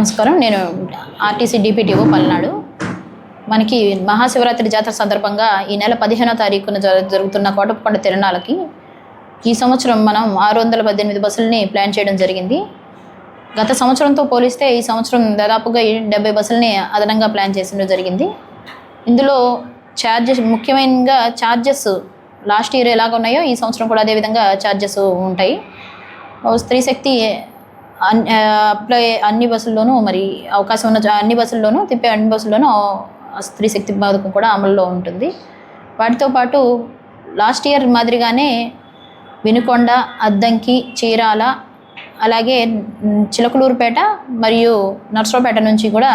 నమస్కారం. నేను RTC DPTO Palnadu. మనకి మహాశివరాత్రి జాతర సందర్భంగా ఈ నెల పదిహేనో తారీఖున జరుగుతున్న కోటప్పకొండ తిరణాలకి ఈ సంవత్సరం మనం ఆరు వందల పద్దెనిమిది బస్సులని ప్లాన్ చేయడం జరిగింది. గత సంవత్సరంతో పోలిస్తే ఈ సంవత్సరం దాదాపుగా డెబ్బై బస్సులని అదనంగా ప్లాన్ చేసిన జరిగింది. ఇందులో ఛార్జెస్ ముఖ్యమైనగా ఛార్జెస్ లాస్ట్ ఇయర్ ఎలాగ ఉన్నాయో ఈ సంవత్సరం కూడా అదేవిధంగా ఛార్జెస్ ఉంటాయి. ఓ స్త్రీ శక్తి అప్లై అన్ని బస్సుల్లోనూ మరి అవకాశం ఉన్న అన్ని బస్సుల్లోనూ తిప్పే అన్ని బస్సుల్లోనూ స్త్రీ శక్తి పథకం కూడా అమల్లో ఉంటుంది. వాటితో పాటు లాస్ట్ ఇయర్ మాదిరిగానే వినుకొండ అద్దంకి చీరాల అలాగే చిలకలూరుపేట మరియు నర్సరావుపేట నుంచి కూడా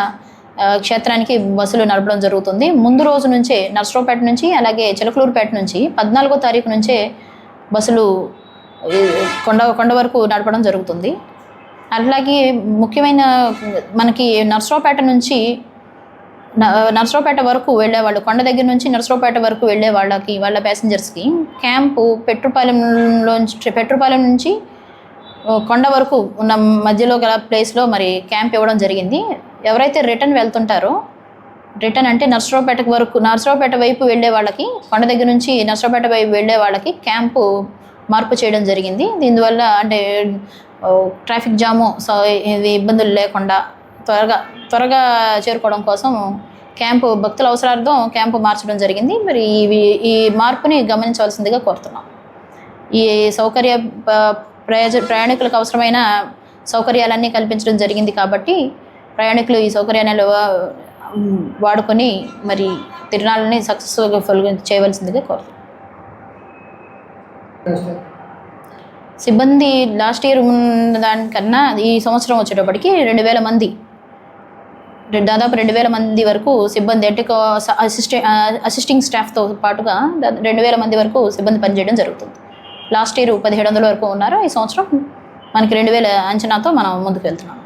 క్షేత్రానికి బస్సులు నడపడం జరుగుతుంది. ముందు రోజు నుంచే నర్సరావుపేట నుంచి అలాగే చిలకలూరుపేట నుంచి పద్నాలుగో తారీఖు నుంచే బస్సులు కొండ కొండ వరకు నడపడం జరుగుతుంది. అట్లాగే ముఖ్యమైన మనకి నర్సరావుపేట నుంచి నర్సరావుపేట వరకు వెళ్ళే వాళ్ళు కొండ దగ్గర నుంచి నర్సరావుపేట వరకు వెళ్ళే వాళ్ళకి వాళ్ళ ప్యాసింజర్స్కి క్యాంపు పెట్రోపాలెంలోంచి పెట్రోపాలెం నుంచి కొండ వరకు ఉన్న మధ్యలో గల ప్లేస్లో మరి క్యాంప్ ఇవ్వడం జరిగింది. ఎవరైతే రిటర్న్ వెళ్తుంటారో రిటర్న్ అంటే నర్సరావుపేట వరకు నర్సరావుపేట వైపు వెళ్ళే వాళ్ళకి కొండ దగ్గర నుంచి నర్సరావుపేట వైపు వెళ్ళే వాళ్ళకి క్యాంపు మార్పు చేయడం జరిగింది. దీనివల్ల అంటే ట్రాఫిక్ జాము సో ఇది ఇబ్బందులు లేకుండా త్వరగా త్వరగా చేరుకోవడం కోసం క్యాంపు భక్తుల అవసరార్థం క్యాంపు మార్చడం జరిగింది. మరి ఇవి ఈ మార్పుని గమనించవలసిందిగా కోరుతున్నాం. ఈ సౌకర్య ప్రయోజ ప్రయాణికులకు అవసరమైన సౌకర్యాలన్నీ కల్పించడం జరిగింది కాబట్టి ప్రయాణికులు ఈ సౌకర్యాన్ని వాడుకొని మరి తిరునాళ్ళని సక్సెస్ఫుల్గా చేయవలసిందిగా కోరుతున్నాం. సిబ్బంది లాస్ట్ ఇయర్ ఉన్న దానికన్నా ఈ సంవత్సరం వచ్చేటప్పటికి రెండు వేల మంది. దాదాపు రెండు వేల మంది వరకు సిబ్బంది అంటే అసిస్టే అసిస్టింగ్ స్టాఫ్తో పాటుగా రెండు వేల మంది వరకు సిబ్బంది పనిచేయడం జరుగుతుంది. లాస్ట్ ఇయర్ పదిహేడు వందల వరకు ఉన్నారు? ఈ సంవత్సరం మనకి రెండు వేల అంచనాతో మనం ముందుకు వెళ్తున్నాం.